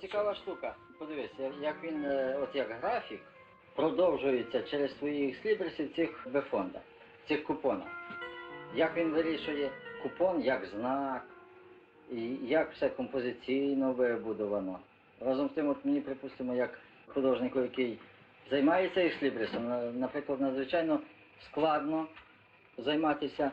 цікава штука. Подивись, як- він, е, от як графік, продовжується через твоїх слібрисів цих бефонда, цих купонах. Як він вирішує купон як знак, і як все композиційно вибудовано. Разом з тим, от мені, припустимо, як художнику, який займається екслібрисом, на- наприклад, надзвичайно складно займатися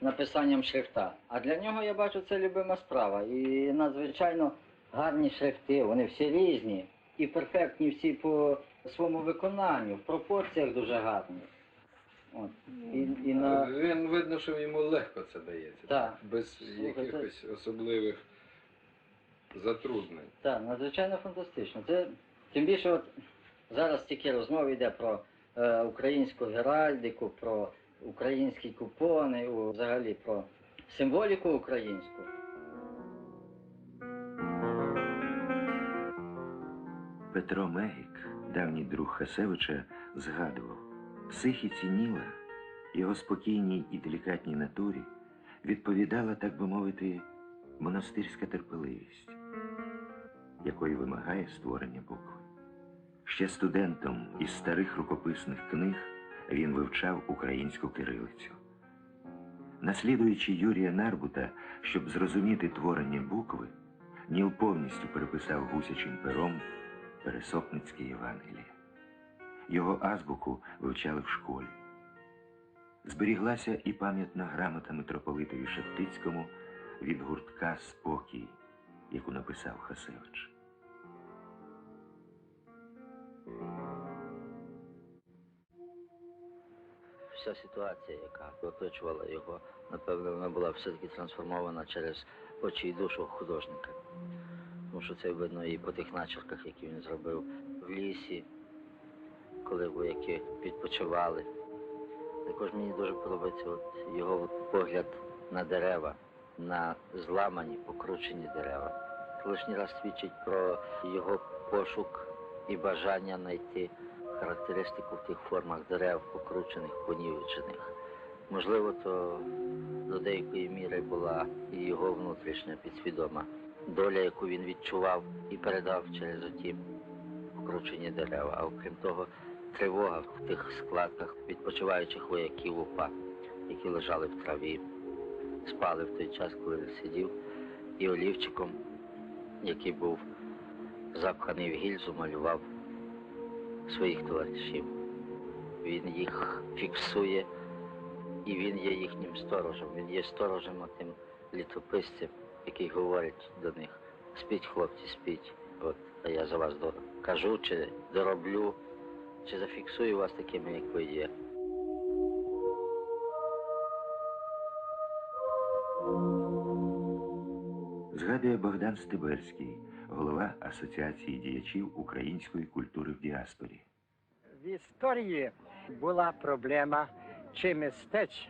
написанням шрифта. А для нього я бачу це любима справа. І надзвичайно гарні шрифти, вони всі різні і перфектні всі по своєму виконанню, в пропорціях дуже гарні. От. І, і на... Він видно, що йому легко це дається. Так. Без Слухай, якихось особливих затруднень. Так, надзвичайно фантастично. Це тим більше, от зараз тільки розмова йде про е, українську геральдику, про українські купони, у- взагалі про символіку українську. Петро Мегік, давній друг Хасевича, згадував, психіці Ніла, його спокійній і делікатній натурі, відповідала, так би мовити, монастирська терпеливість, якої вимагає створення букви. Ще студентом із старих рукописних книг він вивчав українську кирилицю. Наслідуючи Юрія Нарбута, щоб зрозуміти творення букви, Ніл повністю переписав гусячим пером Пересопницьке Євангеліє. Його азбуку вивчали в школі. Зберіглася і пам'ятна грамота митрополитові Шептицькому від гуртка Спокій, яку написав Хасевич. Вся ситуація, яка оточувала його, напевно, вона була все-таки трансформована через очі і душу художника. Тому що це видно і по тих начерках, які він зробив в лісі, коли вояки відпочивали. Також мені дуже подобається от його погляд на дерева, на зламані, покручені дерева. Це лишній раз свідчить про його пошук і бажання знайти характеристику в тих формах дерев, покручених, понівечених. Можливо, то до деякої міри була і його внутрішня підсвідома доля, яку він відчував і передав через оті покручені дерева. А окрім того, тривога в тих складках відпочиваючих вояків УПА, які лежали в траві, спали в той час, коли він сидів, і олівчиком, який був запханий в гільзу, малював своїх товаришів. Він їх фіксує, і він є їхнім сторожем. Він є сторожем тим літописцем, який говорить до них: спіть, хлопці, спіть. От, а я за вас до- кажу, чи дороблю, чи зафіксую вас такими, як ви є. Згадує Богдан Стебельський, голова Асоціації діячів української культури в діаспорі. В історії була проблема, чи мистець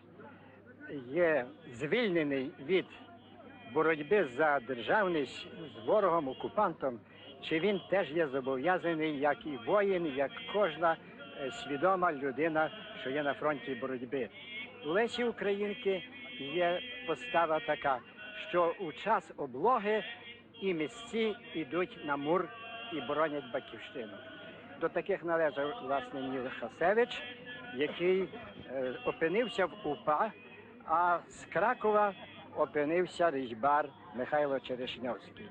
є звільнений від боротьби за державність з ворогом, окупантом, чи він теж є зобов'язаний, як і воїн, як кожна е, свідома людина, що є на фронті боротьби. У Лесі Українки є постава така, що у час облоги і місці йдуть на мур і боронять батьківщину. До таких належав власне Ніл Хасевич, який е, опинився в УПА, а з Кракова опинився різьбар Михайло Черешньовський.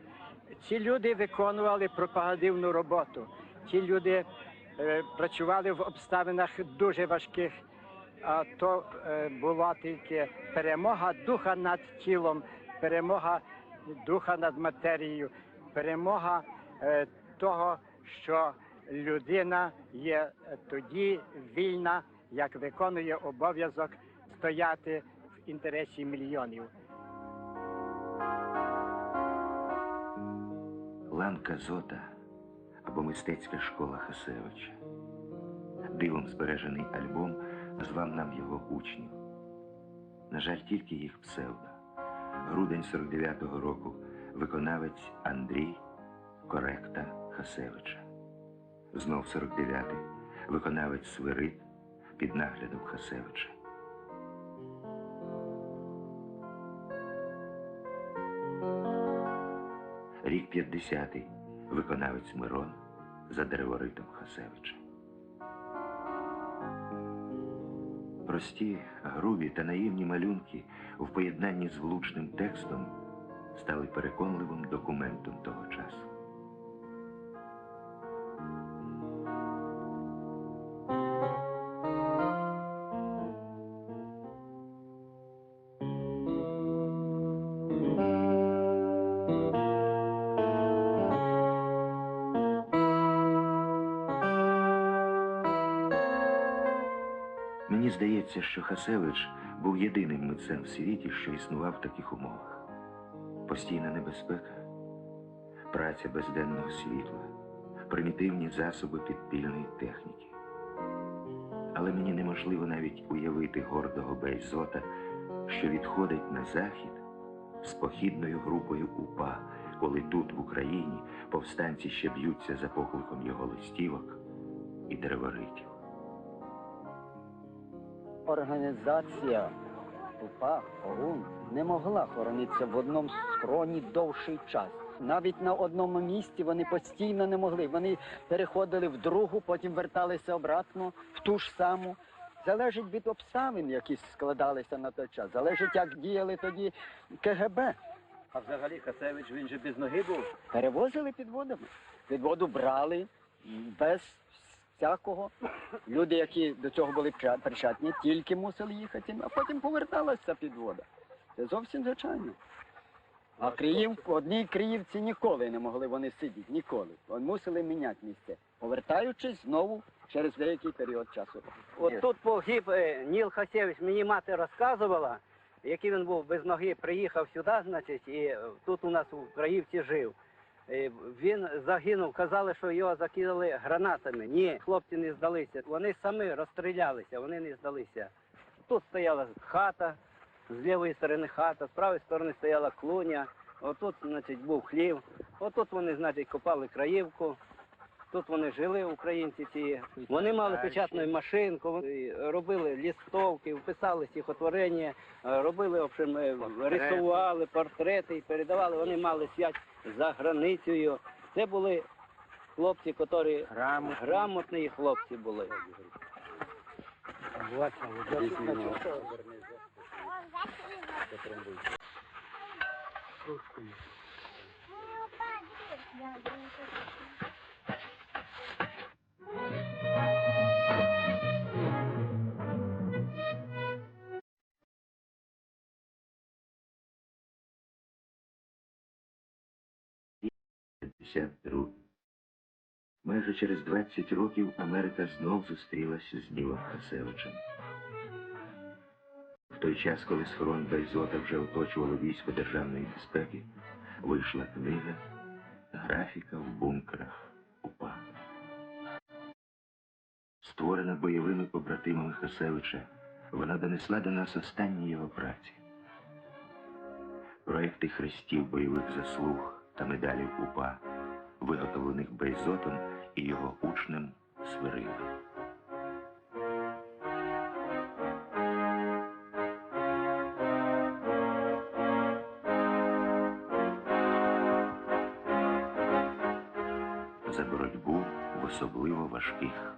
Ці люди виконували пропагандивну роботу. Ці люди е, працювали в обставинах дуже важких. А то е, була тільки перемога духа над тілом, перемога духа над матерією, перемога е, того, що людина є тоді вільна, як виконує обов'язок стояти в інтересі мільйонів. Ланка Зота або мистецька школа Хасевича. Дивом збережений альбом назвав нам його учнів. На жаль, тільки їх псевдо. Грудень 49-го року виконавець Андрій Коректа Хасевича. Знов 49-й виконавець Свирид під наглядом Хасевича. Рік 50-й виконавець Мирон за дереворитом Хасевича. Прості, грубі та наївні малюнки в поєднанні з влучним текстом стали переконливим документом Мені здається, що Хасевич був єдиним митцем в світі, що існував в таких умовах. Постійна небезпека, праця без денного світла, примітивні засоби підпільної техніки. Але мені неможливо навіть уявити гордого Бейзота, що відходить на захід з похідною групою УПА, коли тут, в Україні, повстанці ще б'ються за покликом його листівок і дереворитів. Організація УПА ОУН не могла хоронитися в одному схроні довший час. Навіть на одному місці вони постійно не могли. Вони переходили в другу, потім верталися обратно в ту ж саму. Залежить від обставин, які складалися на той час. Залежить, як діяли тоді КГБ. А взагалі Хасевич він же без ноги був. Перевозили підводами. Підводу брали без всякого. Люди, які до цього були прича- причетні, тільки мусили їхати, а потім поверталася підвода. Це зовсім звичайно. А Криїв, одній Криївці ніколи не могли вони сидіти, ніколи. Вони мусили міняти місце, повертаючись знову через деякий період часу. От тут погиб е, Ніл Хасевич, мені мати розказувала, який він був без ноги, приїхав сюди, значить, і тут у нас у Краївці жив. Е, Він загинув, казали, що його закидали гранатами. Ні, хлопці не здалися. Вони самі розстрілялися, вони не здалися. Тут стояла хата, з лівої сторони хата, з правої сторони стояла клуня. Отут, значить, був хлів. Отут вони, значить, копали краївку. Тут вони жили, українці ці. Вони мали печатну машинку, робили лістовки, вписали стихотворення, робили, в общем, е, рисували портрети і передавали. Вони мали связь за границею. Це були хлопці, які грамотні хлопці були. Майже через 20 років Америка знов зустрілася з Нілом Хасевичем. В той час, коли схорон Бельзота вже оточувало військо державної безпеки, вийшла книга Графіка в бункерах УПА. Створена бойовими побратимами Хасевича, вона донесла до нас останні його праці. Проекти хрестів бойових заслуг та медалів УПА, виготовлених Бейзотом і його учнем Свирилом. За боротьбу в особливо важких